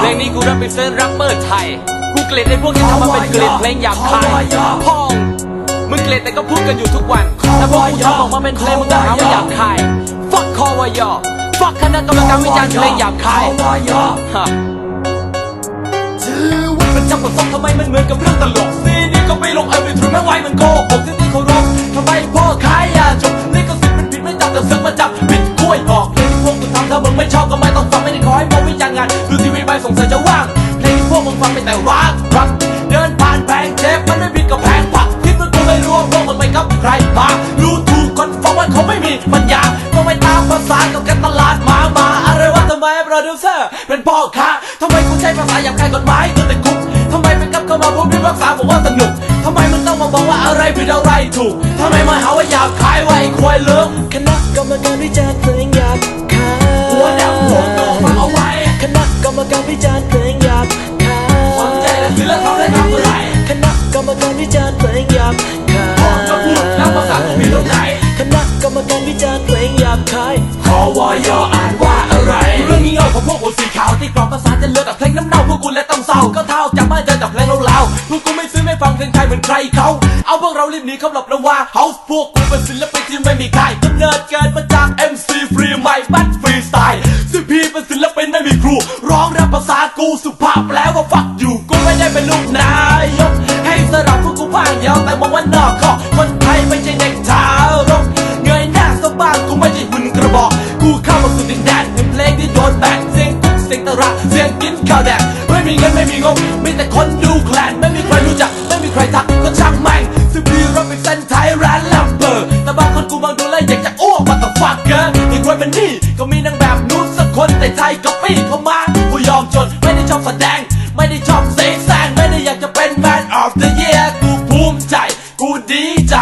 เพลงนี้กูรับเป็นเซนรัปเปอร์ไทย กูเกลียดไอ้พวกที่ทำมาเป็นเกลียดเพลงหยาบคายพ่องมึงเกลียดแต่ก็พูดกันอยู่ทุกวันถ้าพวกกูทำออกมาเป็นเพลงมึงก็หาว่าหยาบคาย fuck คอวายอ fuck คณะกรรมการวิจารณ์เพลงหยาบคายฮะชีวิตมันจังหวะซอกทำไมมันเหมือนกับเรื่องตลกซีนี่ก็ไม่ลงไอ้ไม่ถูแม้ไวมันโกหกที่ที่เขาร้องทำไมพ่อขายยาจบนี่ก็สิทธิ์มันผิดไม่จับแต่เสือกมาจับผิดกล้วยออกเพลงที่พวกกูทำถ้ามึงไม่ชอบก็ งานดูทีวีไปสงสัยจะว่างเพลงที่พวกมึงฟังไปแต่รักรักเดินผ่านแพงเจ็บมันไม่ผิดกับแพงผักที่มึงกูไม่รู้ว่าพวกมึงไปกับใครมารู้ถูกคนฟังว่าเขาไม่มีปัญญาก็ไม่ตามภาษากับการตลาดมามาอะไรวะทำไมโปรดิวเซอร์เป็นพ่อค้าทำไมกูใช้ภาษาหยาบคายกฎหมายกูติดคุกทำไมไปกลับเข้ามาพูดพิพากษาบอกว่าสนุกทำไมมันต้องมาบอกว่าอะไรผิดอะไรถูกทำไมมาหาว่าหยาบคายว่าไอ้ควายเลิกคณะกรรมการวิจารณ์เพลงหยาบคายหัวแนวหัว เอนใครเขาเอาพวกเรารีบหนีเข้าหลบระว่าเฮาส์พวกกูเป็นศิลปินที่ไม่มีใครกำเนิดเกิดมาจาก MC ฟรีใหม่บัดฟรีสไตล์ซึ่งพี่เป็นศิลปินไม่มีครู ร้องแรปภาษากูสุภาพแล้วว่าฟักอยู่กูไม่ได้เป็นลูกนายกให้สลับพวกกูบ้างเดียวแต่มองว่านอกก็คนไทยไม่ใช่เด็กทารกเงยหน้าสบ้างกูไม่ใช่หุ่นกระบอก กูเข้ามาสู่ดินแดนเป็นเพลงที่โดนแบ่งเสียงทุกเสียงตะระเสียงกินข้าวแดงไม่มีเงินไม่มีงบมีแต่คนดูแคลนไม่ คนแต่ใจก็ปี้เข้ามากูยอมจนไม่ได้ชอบแสดง ไม่ได้ชอบเซ็กแซงไม่ได้อยากจะเป็น man of the year กูภูมิใจ กูดีใจ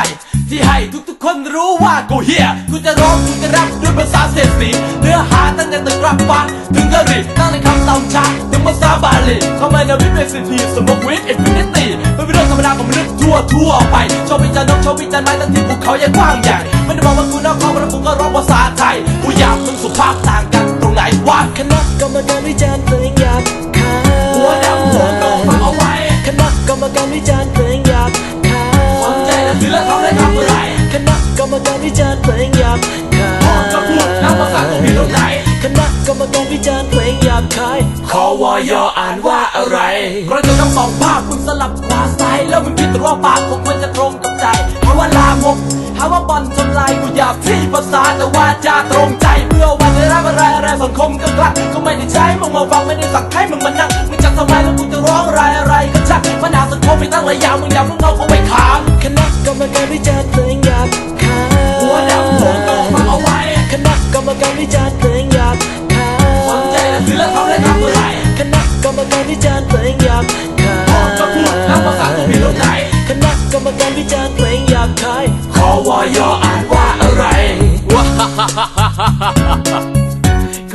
ที่ให้ทุกๆคนรู้ว่ากูเฮียกูจะร้องกูจะรับด้วยภาษาเสียดสีเนื้อหาตั้งแต่ตึกรับฟังถึงกะหรี่ตั้งแต่คำตำชาถึงภาษาบาลีเข้ามาในวิทย์เอสทีสมกวิทย์อินฟินิตี้ไม่เป็นเรื่องธรรมดาของมนุษย์ทั่วทั่วๆไปชอบวิจารณ์นกชอบวิจารณ์ไม้ทั้งที่ภูเขายังกว้างใหญ่ไม่ได้บอกว่ากูนอกข้อเพราะกูก็ร้องภาษา วิจารณ์เพลงหยาบคายหัวดำหัวโตฟังเอาไว้คณะกรรมการวิจารณ์เพลงหยาบคายสนใจและคือแล้วเขาได้ทำอะไรคณะกรรมการวิจารณ์เพลงหยาบคายพ่อก็พูดแล้วภาษากูผิดตรงไหนคณะกรรมการวิจารณ์เพลงหยาบคายคอวอยอ่านว่าอะไรกระจกทั้งสองภาคมึงสลับขวาซ้ายแล้วมึงคิดแต่ว่าปากของมันจะตรงกับใจหาว่าลามกหาว่าบอลทำลายกูอยากที่ภาษาแต่ว่าจะตรง ฟังไม่ได้สั่งให้มึงมานั่งมึงจะทำไมแล้วกูจะร้องไร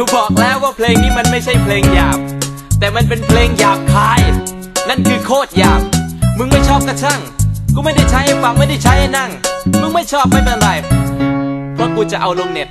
กูบอกแล้วว่าเพลงนี้มันไม่ใช่เพลงหยาบ แต่มันเป็นเพลงหยาบคาย นั่นคือโคตรหยาบ มึงไม่ชอบก็ช่าง กูไม่ได้ใช้ให้ฟังไม่ได้ใช้ให้นั่ง มึงไม่ชอบไม่เป็นไร เพราะกูจะเอาลงเน็ต